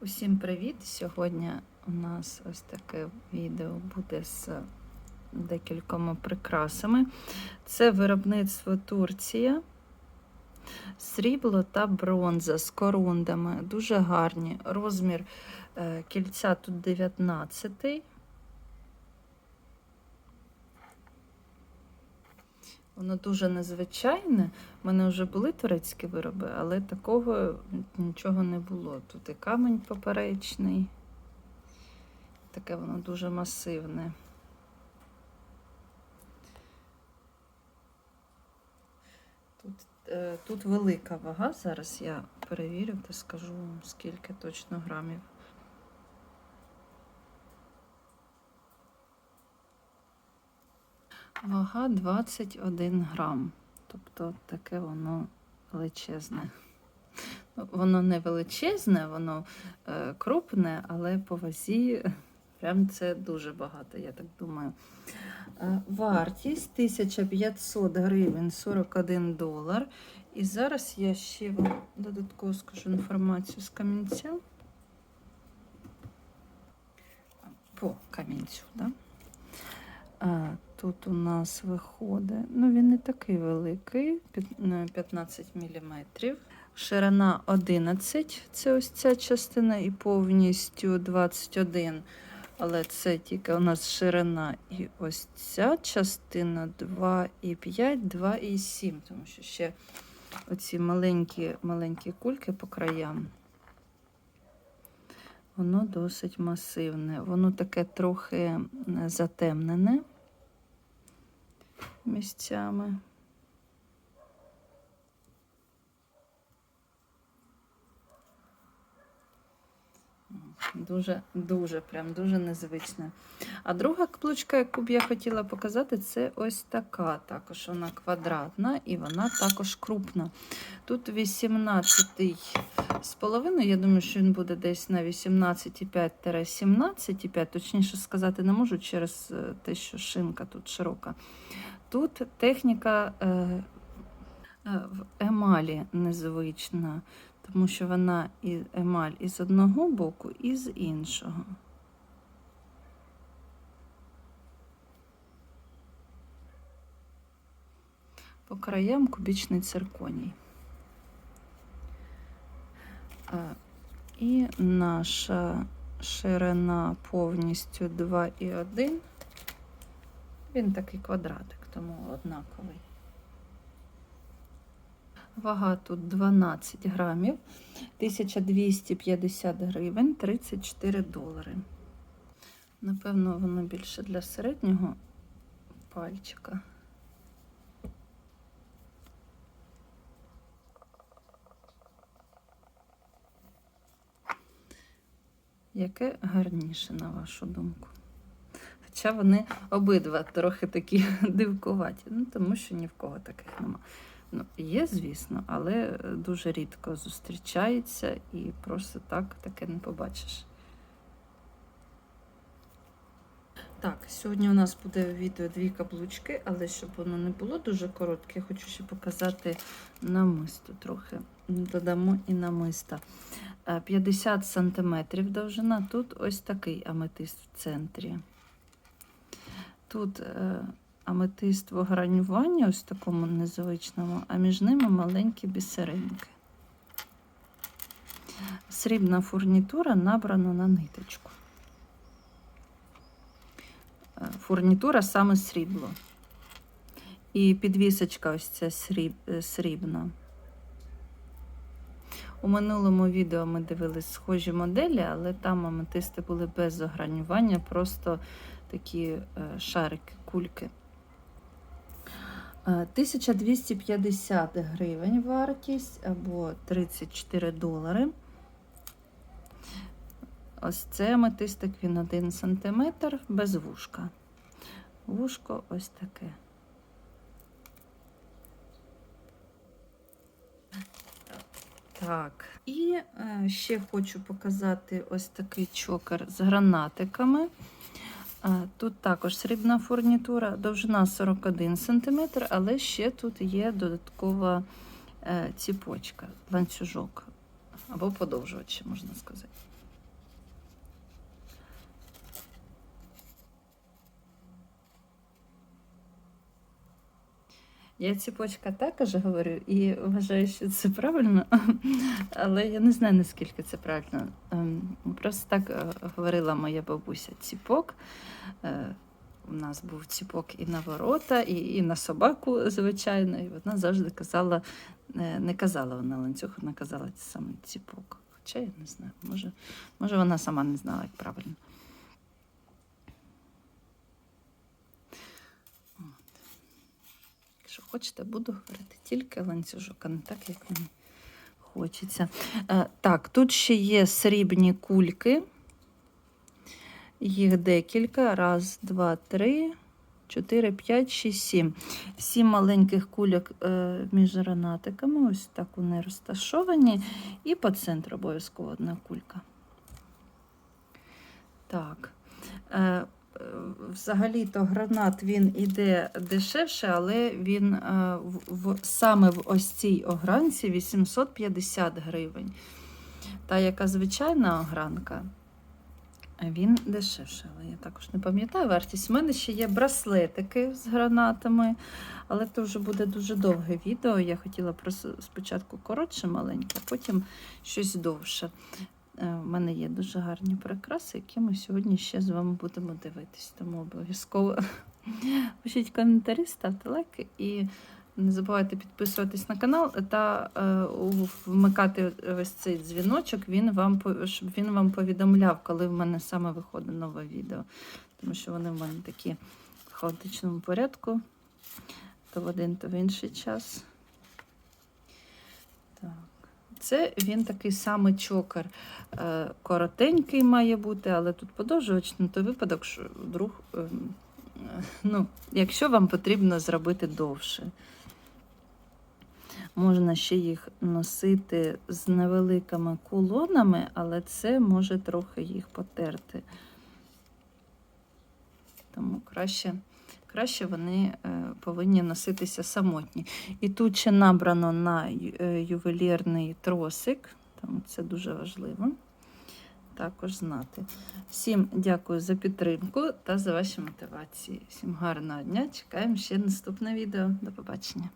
Усім привіт! Сьогодні у нас ось таке відео буде з декількома прикрасами. Це виробництво Турція, срібло та бронза з корундами. Дуже гарні. Розмір е, кільця тут 19. Воно дуже незвичайне. У мене вже були турецькі вироби, але такого нічого не було. Тут і камінь поперечний. Таке воно дуже масивне. Тут, е, тут велика вага. Зараз я перевірю та скажу вам, скільки точно грамів. Вага 21 грам. Тобто таке воно величезне. Ну, Воно не величезне, воно е, крупне, але по вазі прям це дуже багато, я так думаю. Е, вартість 1500 гривень 41 долар. І зараз я ще вам додатково скажу інформацію з камінця. По камінцю, так? Да? Тут у нас виходить, ну він не такий великий, 15 мм. Ширина 11, це ось ця частина, і повністю 21. Але це тільки у нас ширина і ось ця частина 2,5, 2,7, тому що ще оці маленькі, маленькі кульки по краям. Воно досить масивне. Воно таке трохи затемнене місцями. Дуже, дуже, прям дуже незвичне. А друга каплучка, яку б я хотіла показати, це ось така. Також вона квадратна і вона також крупна. Тут 18 з половиною, я думаю, що він буде десь на 18,5-17,5, точніше сказати не можу через е, те, що шинка тут широка. Тут техніка е, е, в емалі незвична, тому що вона і емаль із одного боку, і з іншого. По краям кубічний цирконій. І наша ширина повністю 2,1. Він такий квадратик, тому однаковий. Вага тут 12 грамів, 1250 гривень, 34 долари. Напевно, воно більше для середнього пальчика. Яке гарніше, на вашу думку? Хоча вони обидва трохи такі дивкуваті, ну тому що ні в кого таких нема. Ну, Є, звісно, але дуже рідко зустрічається і просто так таке не побачиш. Так, сьогодні у нас буде відео дві каблучки, але щоб воно не було дуже коротке, хочу ще показати намисту трохи. Додамо і намиста. Е, 50 см довжина, тут ось такий аметист в центрі. Тут аметист в огранюванні, ось такому незвичному, а між ними маленькі бісеринки. Срібна фурнітура набрана на ниточку. Е, Фурнітура саме срібло. І підвісочка ось ця сріб, е, срібна. У минулому відео ми дивились схожі моделі, але там аметисти були без огранювання, просто такі е, шарики, кульки. Е, 1250 гривень вартість або 34 долари. Ось це аметистик, він 1 см без вушка. Вушко ось таке. Так, і е, ще хочу показати ось такий чокер з гранатиками. Тут також срібна фурнітура, довжина 41 см, але ще тут є додаткова е, ціпочка, ланцюжок або подовжувач, можна сказати. Я ціпочка також говорю і вважаю, що це правильно, але я не знаю, наскільки це правильно. Ем, Просто так е, говорила моя бабуся ціпок. Е, У нас був ціпок і на ворота, і, і на собаку, звичайно. І вона завжди казала, е, не казала вона ланцюг, вона казала саме ціпок. Хоча я не знаю, може, може вона сама не знала, як правильно. От. Якщо хочете, буду говорити тільки ланцюжок, а не так, як мені хочеться. Е, так, тут ще є срібні кульки. Їх декілька. Раз, два, три, чотири, п'ять, шість, сім. Сім маленьких кульок е, між гранатиками. Ось так вони розташовані. І по центру обов'язково одна кулька. Так. Взагалі-то гранат він іде дешевше, але він е, в, в, саме в ось цій огранці 850 гривень. Та, яка звичайна огранка, він дешевше, але я також не пам'ятаю вартість. У мене ще є браслетики з гранатами, але це вже буде дуже довге відео. Я хотіла спочатку коротше, маленьке, а потім щось довше. Е, У мене є дуже гарні прикраси, які ми сьогодні ще з вами будемо дивитись. Тому обов'язково пишіть коментарі, ставте лайки і не забувайте підписуватись на канал та е, вмикати ось цей дзвіночок, він вам, щоб він вам повідомляв, коли в мене саме виходить нове відео. Тому що вони в мене такі в хаотичному порядку, то в один, то в інший час. Це він такий самий чокер. Е, Коротенький має бути, але тут подовжувач на той випадок, що вдруг, ем, е, ну, якщо вам потрібно зробити довше. Можна ще їх носити з невеликими кулонами, але це може трохи їх потерти. Тому краще, краще вони е, повинні носитися самотні. І тут ще набрано на е, ювелірний тросик, тому це дуже важливо також знати. Всім дякую за підтримку та за ваші мотивації. Всім гарного дня. Чекаємо ще наступне відео. До побачення.